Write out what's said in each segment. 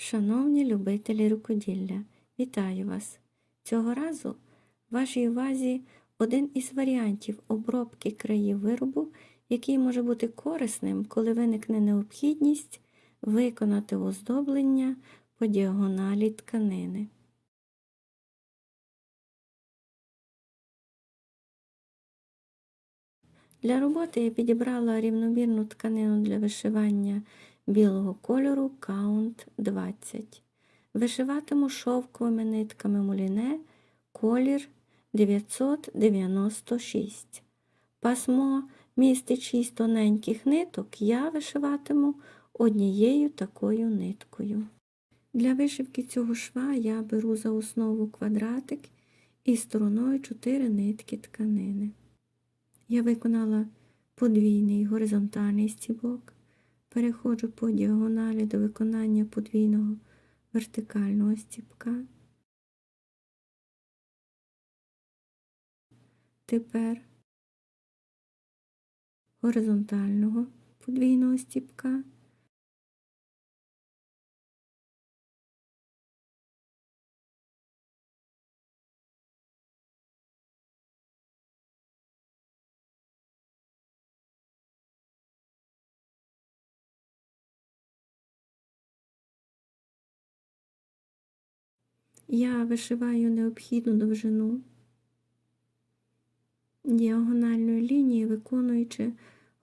Шановні любителі рукоділля, вітаю вас! Цього разу в вашій увазі один із варіантів обробки країв виробу, який може бути корисним, коли виникне необхідність виконати оздоблення по діагоналі тканини. Для роботи я підібрала рівномірну тканину для вишивання білого кольору Count 20. Вишиватиму шовковими нитками муліне колір 996. Пасмо містить 6 тоненьких ниток, я вишиватиму однією такою ниткою. Для вишивки цього шва я беру за основу квадратик і стороною 4 нитки тканини. Я виконала подвійний горизонтальний стібок, переходжу по діагоналі до виконання подвійного вертикального стіпка. Тепер горизонтального подвійного стібка. Я вишиваю необхідну довжину діагональної лінії, виконуючи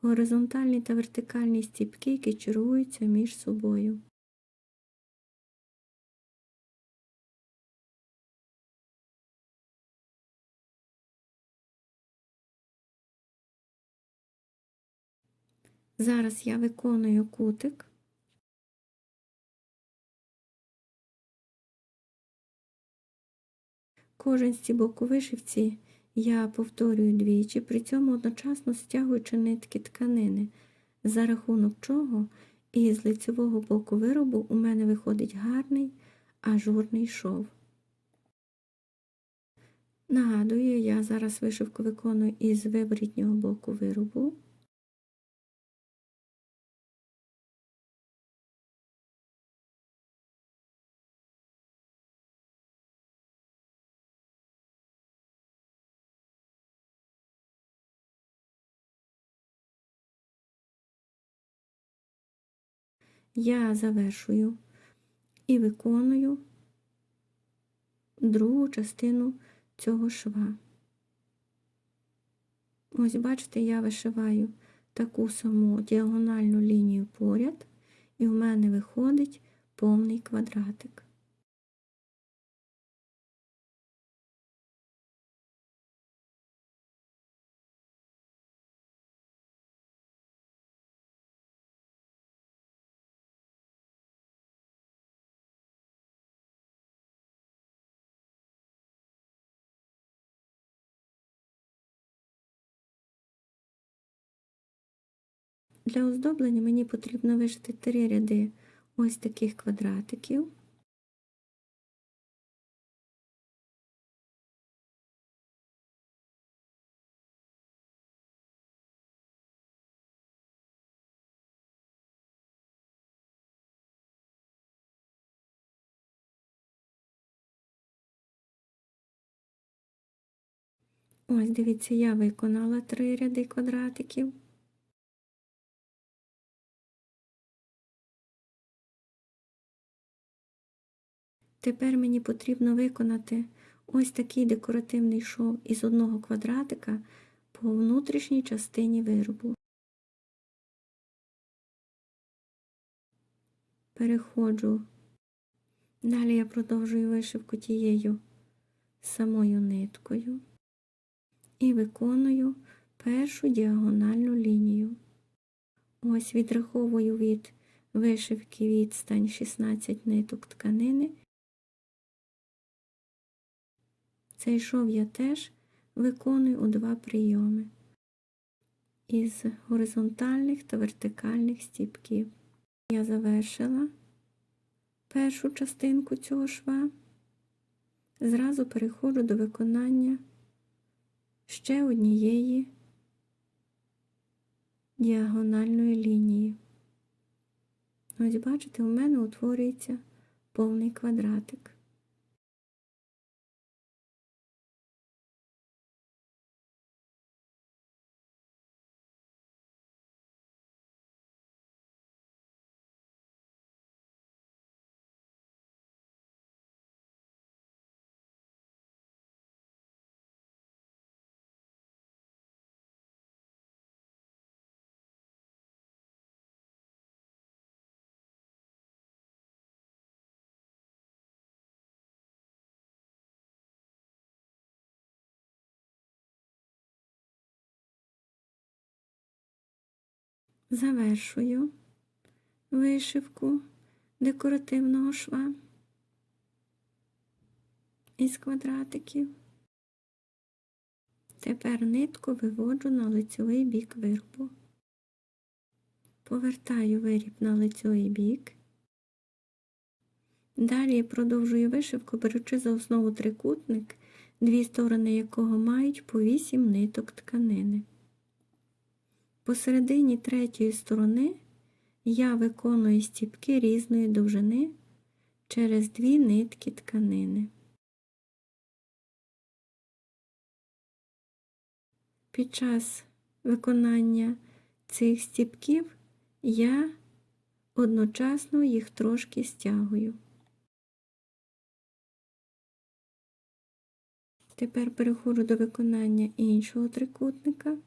горизонтальні та вертикальні стіпки, які чергуються між собою. Зараз я виконую кутик. Кожен стібок у вишивці я повторюю двічі, при цьому одночасно стягуючи нитки тканини, за рахунок чого із лицевого боку виробу у мене виходить гарний ажурний шов. Нагадую, я зараз вишивку виконую із виворітнього боку виробу. Я завершую і виконую другу частину цього шва. Ось, бачите, я вишиваю таку саму діагональну лінію поряд, і в мене виходить повний квадратик. Для оздоблення мені потрібно вишити три ряди ось таких квадратиків. Ось, дивіться, я виконала три ряди квадратиків. Тепер мені потрібно виконати ось такий декоративний шов із одного квадратика по внутрішній частині виробу. Переходжу. Далі я продовжую вишивку тією самою ниткою і виконую першу діагональну лінію. Ось відраховую від вишивки відстань 16 ниток тканини. Цей шов я теж виконую у два прийоми із горизонтальних та вертикальних стіпків. Я завершила першу частинку цього шва, зразу переходжу до виконання ще однієї діагональної лінії. Ось, бачите, у мене утворюється повний квадратик. Завершую вишивку декоративного шва із квадратиків. Тепер нитку виводжу на лицьовий бік виробу. Повертаю виріб на лицьовий бік. Далі продовжую вишивку, беручи за основу трикутник, дві сторони якого мають по 8 ниток тканини. Посередині третьої сторони я виконую стіпки різної довжини через дві нитки тканини. Під час виконання цих стіпків я одночасно їх трошки стягую. Тепер переходжу до виконання іншого трикутника.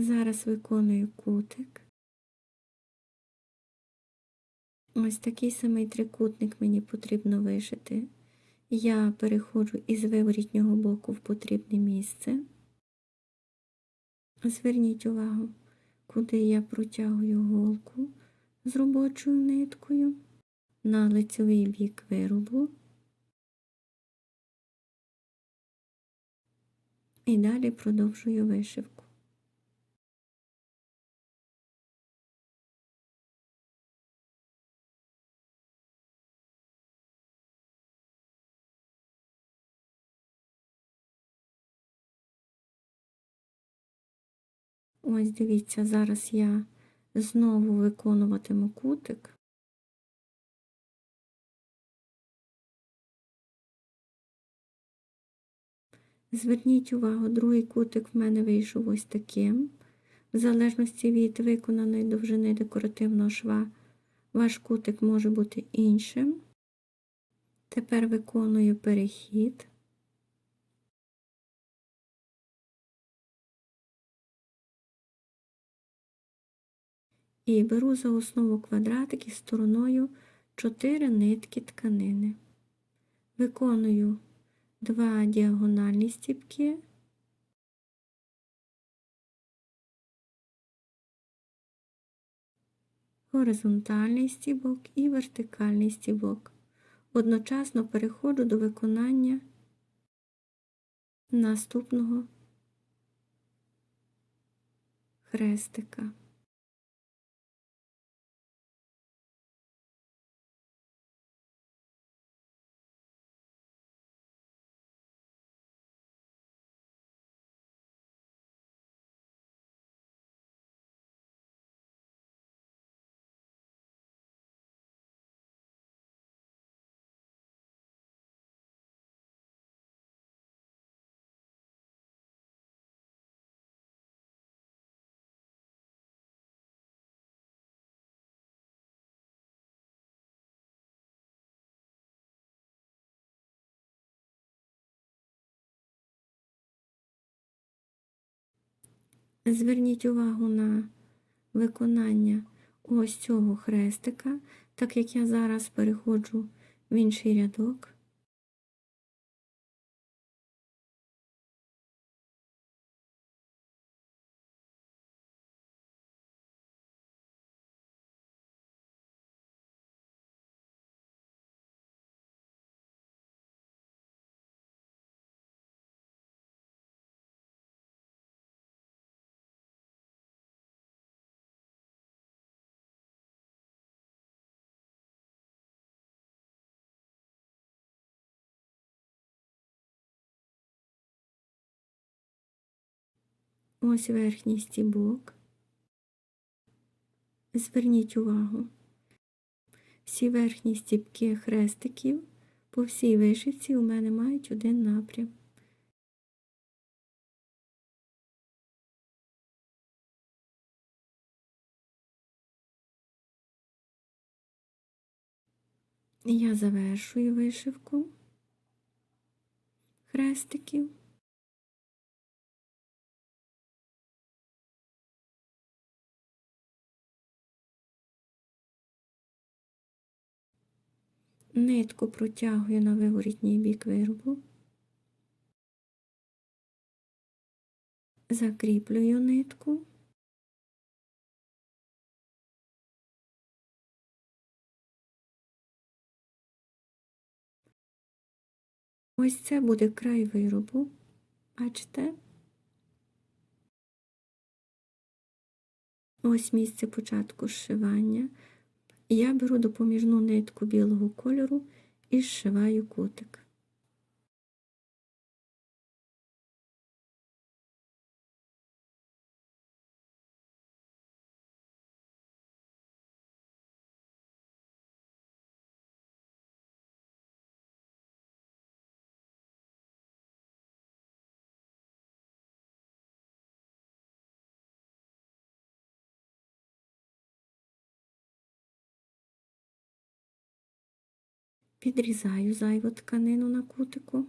Зараз виконую кутик. Ось такий самий трикутник мені потрібно вишити. Я переходжу із виворітнього боку в потрібне місце. Зверніть увагу, куди я протягую голку з робочою ниткою на лицевий бік виробу. І далі продовжую вишивку. Ось дивіться, зараз я знову виконуватиму кутик. Зверніть увагу, другий кутик в мене вийшов ось таким. В залежності від виконаної довжини декоративного шва, ваш кутик може бути іншим. Тепер виконую перехід. І беру за основу квадратики стороною 4 нитки тканини. Виконую два діагональні стіпки. Горизонтальний стібок і вертикальний стібок. Одночасно переходжу до виконання наступного хрестика. Зверніть увагу на виконання ось цього хрестика, так як я зараз переходжу в інший рядок. Ось верхній стібок. Зверніть увагу. Всі верхні стібки хрестиків по всій вишивці у мене мають один напрям. Я завершую вишивку хрестиків. Нитку протягую на виворітній бік виробу. Закріплюю нитку. Ось це буде край виробу. Бачите? Ось місце початку зшивання. Я беру допоміжну нитку білого кольору і зшиваю кутик. Підрізаю зайву тканину на кутику.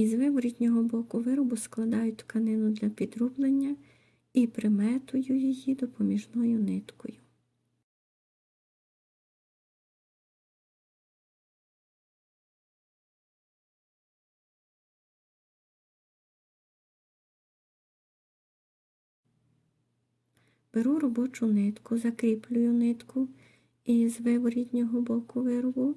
Із виворітнього боку виробу складаю тканину для підрублення і приметую її допоміжною ниткою. Беру робочу нитку, закріплюю нитку із виворітнього боку виробу.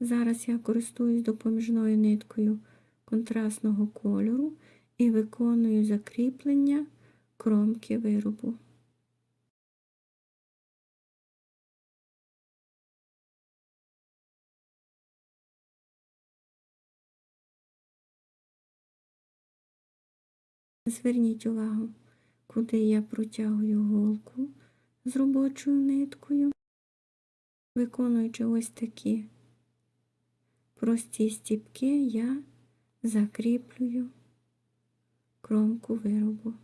Зараз я користуюсь допоміжною ниткою контрастного кольору і виконую закріплення кромки виробу. Зверніть увагу, куди я протягую голку з робочою ниткою, виконуючи ось такі прості стіпки, я закріплюю кромку виробу.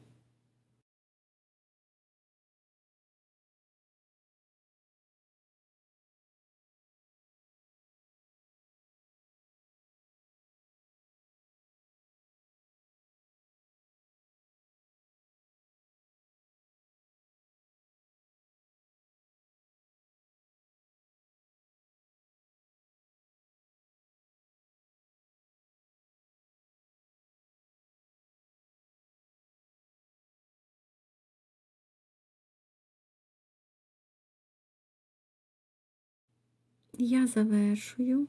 Я завершую.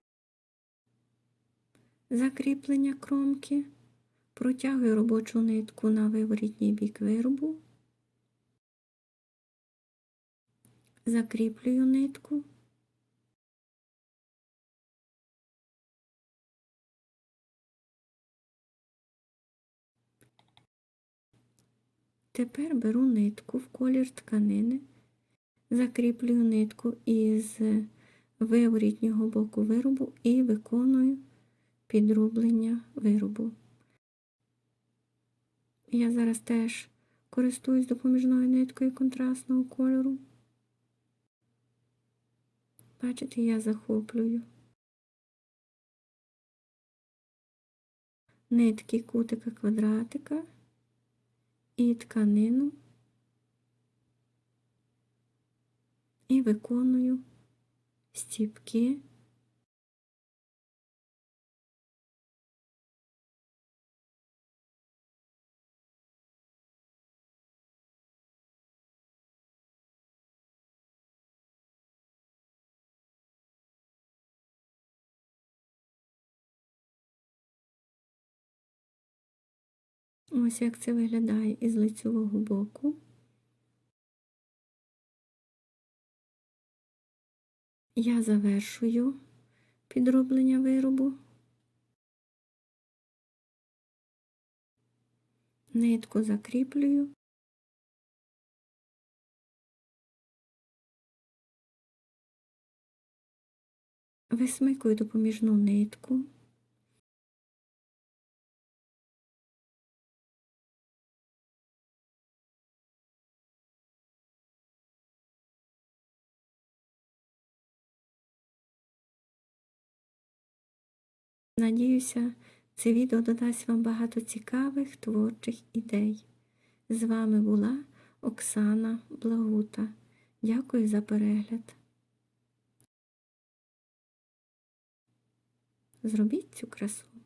Закріплення кромки, протягую робочу нитку на виворітній бік виробу, закріплюю нитку. Тепер беру нитку в колір тканини, закріплюю нитку із виворітнього боку виробу і виконую підроблення виробу. Я зараз теж користуюсь допоміжною ниткою контрастного кольору. Бачите, я захоплюю нитки кутика квадратика і тканину і виконую стіпки. Ось як це виглядає із лицьового боку. Я завершую підроблення виробу. Нитку закріплюю. Висмикую допоміжну нитку. Надіюся, це відео додасть вам багато цікавих творчих ідей. З вами була Оксана Благута. Дякую за перегляд. Зробіть цю красу.